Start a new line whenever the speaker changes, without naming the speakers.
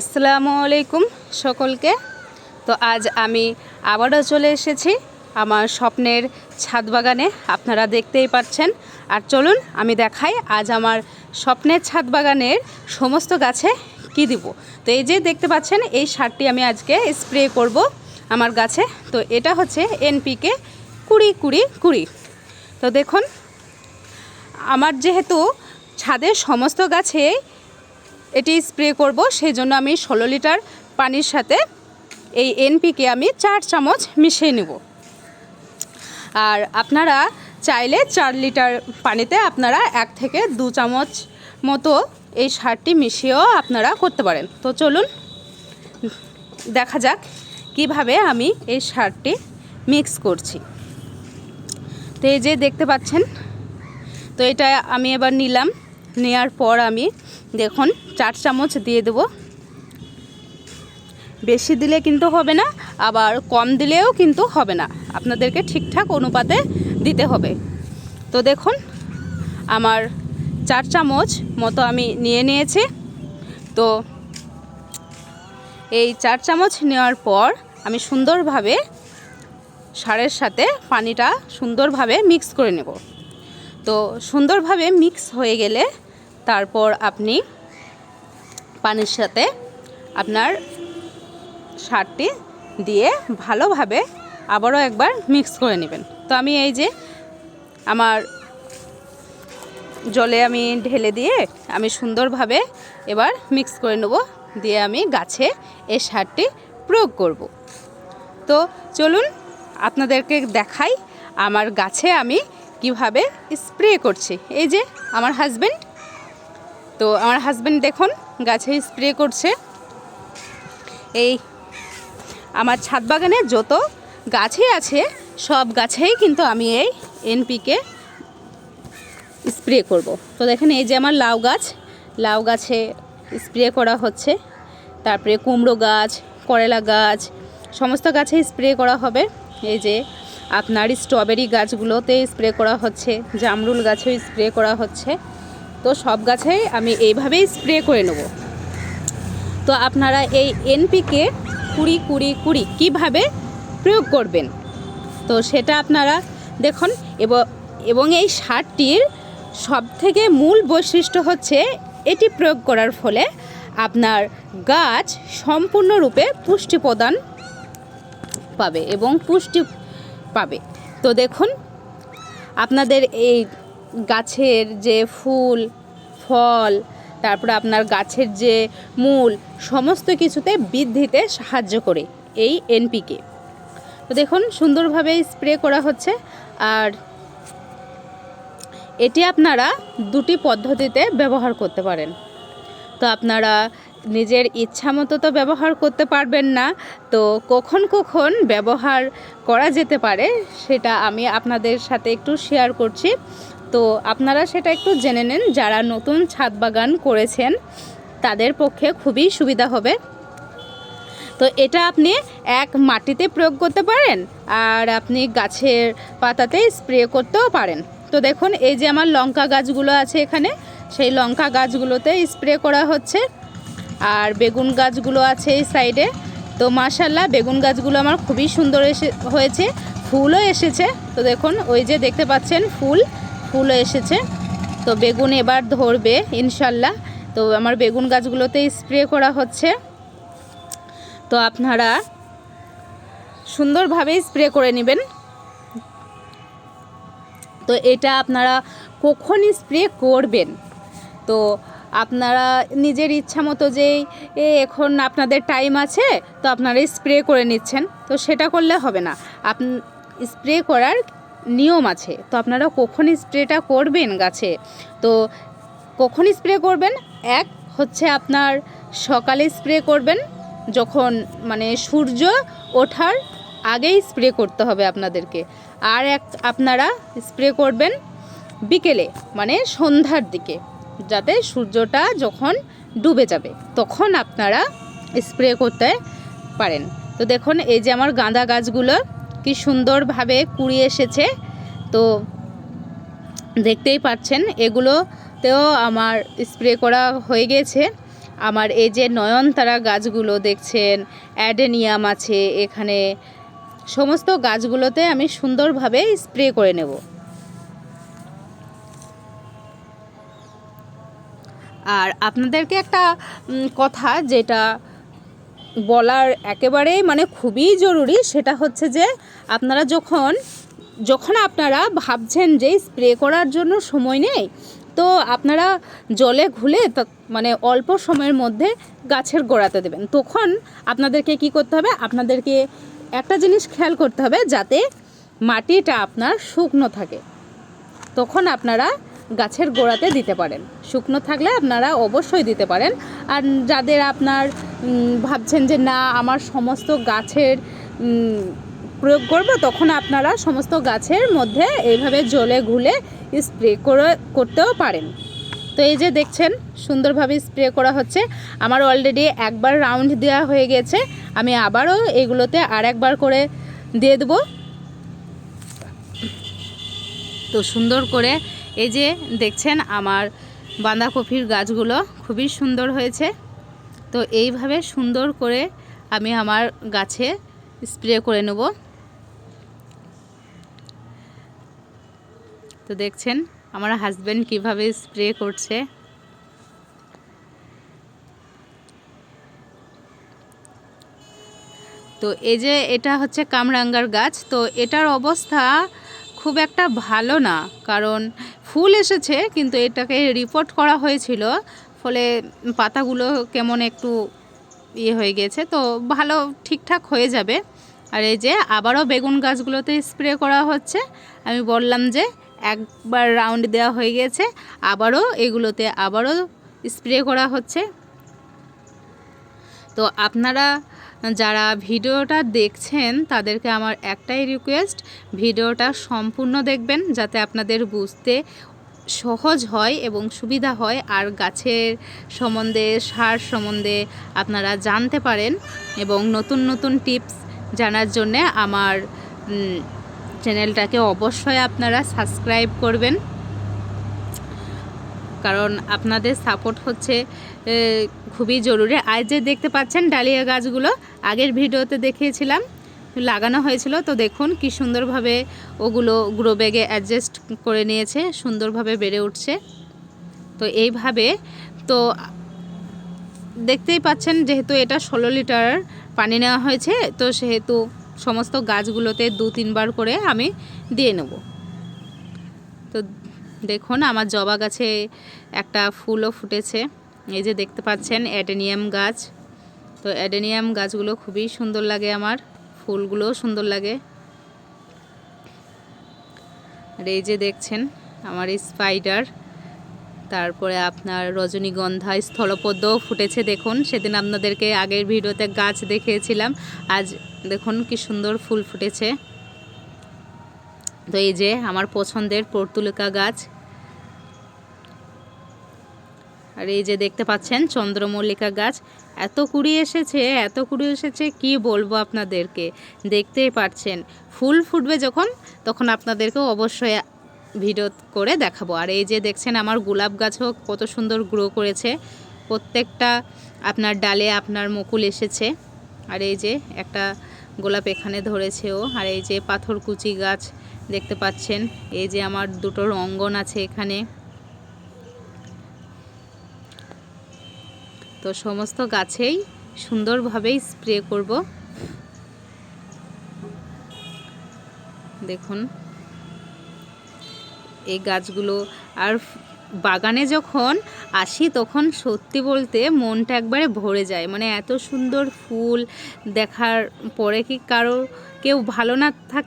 আসসালামু আলাইকুম সকলকে। তো আজ আমি আবারও চলে এসেছি আমার স্বপ্নের ছাদ বাগানে, আপনারা দেখতেই পাচ্ছেন। আর চলুন আমি দেখাই আজ আমার স্বপ্নের ছাদ বাগানের সমস্ত গাছে কি দিব। তো এই যে দেখতে পাচ্ছেন, এই সারটি আমি আজকে স্প্রে করব আমার গাছে। তো এটা হচ্ছে এনপিকে কুড়ি কুড়ি কুড়ি। তো দেখুন, আমার যেহেতু ছাদের সমস্ত গাছে এটি স্প্রে করব সেই জন্য আমি ষোলো লিটার পানির সাথে এই এনপিকে আমি চার চামচ মিশিয়ে নেব। আর আপনারা চাইলে চার লিটার পানিতে আপনারা এক থেকে দু চামচ মতো এই সারটি মিশিয়েও আপনারা করতে পারেন। তো চলুন, দেখা যাক কীভাবে আমি এই সারটি মিক্স করছি। তো এই যে দেখতে পাচ্ছেন, তো এটা আমি এবার নিলাম নেওয়ার পর আমি দেখুন, চার চামচ দিয়ে দেব। বেশি দিলে কিন্তু হবে না, আবার কম দিলেও কিন্তু হবে না। আপনাদেরকে ঠিকঠাক অনুপাতে দিতে হবে। তো দেখুন, আমার চার চামচ মতো আমি নিয়ে নিয়েছি। তো এই চার চামচ নেওয়ার পর আমি সুন্দরভাবে সারের সাথে পানিটা সুন্দরভাবে মিক্স করে নেব। তো সুন্দরভাবে মিক্স হয়ে গেলে তারপর আপনি পানির সাথে আপনার সারটি দিয়ে ভালোভাবে আবারও একবার মিক্স করে নেবেন। তো আমি এই যে আমার জলে আমি ঢেলে দিয়ে আমি সুন্দরভাবে এবার মিক্স করে নেব, দিয়ে আমি গাছে এই সারটি প্রয়োগ করব। তো চলুন আপনাদেরকে দেখাই আমার গাছে আমি কীভাবে স্প্রে করছি। এই যে আমার হাজব্যান্ড তো আমার হাজব্যান্ড দেখুন, গাছে স্প্রে করছে। এই আমার ছাদ বাগানে যত গাছই আছে, সব গাছেই কিন্তু আমি এই এনপিকে স্প্রে করব। তো দেখেন এই যে আমার লাউ গাছ, লাউ গাছে স্প্রে করা হচ্ছে। তারপরে কুমড়ো গাছ, করলা গাছ, সমস্ত গাছে স্প্রে করা হবে। এই যে আপনার স্ট্রবেরি গাছগুলোতে স্প্রে করা হচ্ছে, জামরুল গাছেও স্প্রে করা হচ্ছে। তো সব গাছে আমি এইভাবেই স্প্রে করে নেব। তো আপনারা এই এনপিকে কুড়ি কুড়ি কুড়ি কীভাবে প্রয়োগ করবেন? তো সেটা আপনারা দেখুন, এবং এই সারটির সব থেকে মূল বৈশিষ্ট্য হচ্ছে এটি প্রয়োগ করার ফলে আপনার গাছ সম্পূর্ণরূপে পুষ্টি প্রদান পাবে এবং পুষ্টি পাবে। তো দেখুন, আপনাদের এই গাছের যে ফুল, ফল, তারপরে আপনার গাছের যে মূল, সমস্ত কিছুতে বৃদ্ধিতে সাহায্য করে এই এনপিকে তো দেখুন সুন্দরভাবে স্প্রে করা হচ্ছে। আর এটি আপনারা দুটি পদ্ধতিতে ব্যবহার করতে পারেন। তো আপনারা নিজের ইচ্ছা মতো তো ব্যবহার করতে পারবেন না, তো কখন কখন ব্যবহার করা যেতে পারে সেটা আমি আপনাদের সাথে একটু শেয়ার করছি। তো আপনারা সেটা একটু জেনে নেন, যারা নতুন ছাদ বাগান করেছেন, তাদের পক্ষে খুবই সুবিধা হবে। তো এটা আপনি এক মাটিতে প্রয়োগ করতে পারেন, আর আপনি গাছের পাতাতে স্প্রে করতেও পারেন। তো দেখুন, এই যে আমার লঙ্কা গাছগুলো আছে এখানে, সেই লঙ্কা গাছগুলোতে স্প্রে করা হচ্ছে। আর বেগুন গাছগুলো আছে এই সাইডে। তো মাশাল্লাহ বেগুন গাছগুলো আমার খুবই সুন্দর এসে, হয়েছে, ফুলও এসেছে। তো দেখুন, ওই যে দেখতে পাচ্ছেন ফুল। ফুলও এসেছে। তো বেগুন এবার ধরবে, ইনশাল্লাহ। তো আমার বেগুন গাছগুলোতে স্প্রে করা হচ্ছে। তো আপনারা সুন্দরভাবে স্প্রে করে নেবেন। তো এটা আপনারা কখন স্প্রে করবেন। তো আপনারা নিজের ইচ্ছা মতো যেই এখন আপনাদের টাইম আছে, তো আপনারা স্প্রে করে নিচ্ছেন। তো সেটা করলে হবে না। আপ, স্প্রে করার নিয়ম আছে। তো আপনারা কখন স্প্রেটা করবেন গাছে? তো কখন স্প্রে করবেন? এক, হচ্ছে আপনার সকালে স্প্রে করবেন, যখন মানে সূর্য ওঠার আগেই স্প্রে করতে হবে আপনাদেরকে। আর এক, আপনারা স্প্রে করবেন বিকেলে মানে সন্ধ্যার দিকে, যাতে সূর্যটা যখন ডুবে যাবে, তখন আপনারা স্প্রে করতে পারেন। তো দেখুন, এই যে আমার গাঁদা গাছগুলো কি সুন্দরভাবে কুড়ি এসেছে। তো দেখতেই পাচ্ছেন, এগুলোতেও আমার স্প্রে করা হয়ে গেছে। আমার এই যে নয়নতারা গাছগুলো দেখছেন, অ্যাডেনিয়াম আছে, এখানে সমস্ত গাছগুলোতে আমি সুন্দরভাবে স্প্রে করে নেব। আর আপনাদেরকে একটা কথা যেটা বলার একেবারেই মানে খুবই জরুরি সেটা হচ্ছে যে আপনারা যখন যখন আপনারা ভাবছেন যে স্প্রে করার জন্য সময় নেই, তো আপনারা জলে ঘুলে মানে অল্প সময়ের মধ্যে গাছের গোড়াতে দেবেন। তখন আপনাদেরকে কি করতে হবে? আপনাদেরকে একটা জিনিস খেয়াল করতে হবে যাতে মাটিটা আপনার শুকনো থাকে। তখন আপনারা গাছের গোড়াতে দিতে পারেন। শুকনো থাকলে আপনারা অবশ্যই দিতে পারেন। আর যাদের আপনার ভাবছেন যে না, আমার সমস্ত গাছের প্রয়োগ করব, তখন আপনারা সমস্ত গাছের মধ্যে এইভাবে জলে ঘুলে স্প্রে করে, করতেও পারেন। তো এই যে দেখছেন, সুন্দরভাবে স্প্রে করা হচ্ছে। আমার অলরেডি একবার রাউন্ড দেওয়া হয়ে গেছে। আমি আবারও এগুলোতে আর একবার করে দিয়ে দেবো। তো সুন্দর করে এই যে দেখছেন আমার বাঁধাকপির গাছগুলো খুবই সুন্দর হয়েছে। তো এইভাবে সুন্দর করে আমি আমার গাছে স্প্রে করে নেব। তো দেখছেন আমার হাজব্যান্ড কীভাবে স্প্রে করছে। তো এই যে এটা হচ্ছে কামরাঙ্গার গাছ। তো এটার অবস্থা খুব একটা ভালো না, কারণ ফুল এসেছে, কিন্তু এটাকে রিপোর্ট করা হয়েছিল। ফলে পাতাগুলো কেমন একটু ইয়ে হয়ে গেছে। তো ভালো ঠিকঠাক হয়ে যাবে। আর এই যে আবারও বেগুন গাছগুলোতে স্প্রে করা হচ্ছে। আমি বললাম যে একবার রাউন্ড দেওয়া হয়ে গেছে। আবারও এগুলোতে আবারও স্প্রে করা হচ্ছে। তো আপনারা যারা ভিডিওটা দেখছেন, তাদেরকে আমার একটাই রিকোয়েস্ট ভিডিওটা সম্পূর্ণ দেখবেন যাতে আপনাদের বুঝতে সহজ হয় এবং সুবিধা হয়। আর গাছের সম্বন্ধে, সার সম্বন্ধে আপনারা জানতে পারেন এবং নতুন নতুন টিপস জানার জন্যে আমার চ্যানেলটাকে অবশ্যই আপনারা সাবস্ক্রাইব করবেন। কারণ আপনাদের সাপোর্ট হচ্ছে খুবই জরুরি। আজ যে দেখতে পাচ্ছেন ডালিয়া গাছগুলো, আগের ভিডিওতে দেখিয়েছিলাম, লাগানো হয়েছিল। তো দেখুন কি সুন্দরভাবে ওগুলো গ্রো ব্যাগে অ্যাডজাস্ট করে নিয়েছে, সুন্দরভাবে বেড়ে উঠছে। তো এইভাবে, তো দেখতেই পাচ্ছেন যেহেতু এটা ষোলো লিটার পানি নেওয়া হয়েছে, তো সেহেতু সমস্ত গাছগুলোতে দু তিনবার করে আমি দিয়ে নেব। তো দেখুন, আমার জবা গাছে একটা ফুলও ফুটেছে। এই যে দেখতে পাচ্ছেন, অ্যাডেনিয়াম গাছ। তো অ্যাডেনিয়াম গাছগুলো খুবই সুন্দর লাগে আমার, ফুলগুলোও সুন্দর লাগে। আর এই যে দেখছেন, আমার স্পাইডার তারপরে আপনার রজনীগন্ধা স্থলপদ্মও ফুটেছে, দেখুন। সেদিন আপনাদেরকে আগের ভিডিওতে গাছ দেখিয়েছিলাম, আজ দেখুন কি সুন্দর ফুল ফুটেছে। তো এই যে আমার পছন্দের পর্তুলিকা গাছ। আর এই যে দেখতে পাচ্ছেন চন্দ্রমল্লিকা গাছ। এত কুড়ি এসেছে, এত কুড়ি এসেছে, কি বলব আপনাদেরকে? দেখতেই পাচ্ছেন। ফুল ফুটবে যখন, তখন আপনাদেরকে অবশ্যই ভিডিও করে দেখাবো। আর এই যে দেখছেন আমার গোলাপ গাছও কত সুন্দর গ্রো করেছে। প্রত্যেকটা আপনার ডালে আপনার মুকুল এসেছে। আর এই যে একটা গোলাপ এখানে ধরেছেও, আর এই যে পাথরকুচি গাছ দেখতে পাচ্ছেন, এই যে আমার দুটো রঙ্গন আছে এখানে। তো সমস্ত গাছেই সুন্দরভাবেই স্প্রে করব। দেখুন, এই গাছগুলো আর বাগানে যখন আসি, তখন সত্যি বলতে মনটা একবারে ভরে যায়। মানে এত সুন্দর ফুল দেখার পরে কি কারও কেউ ভালো না থাক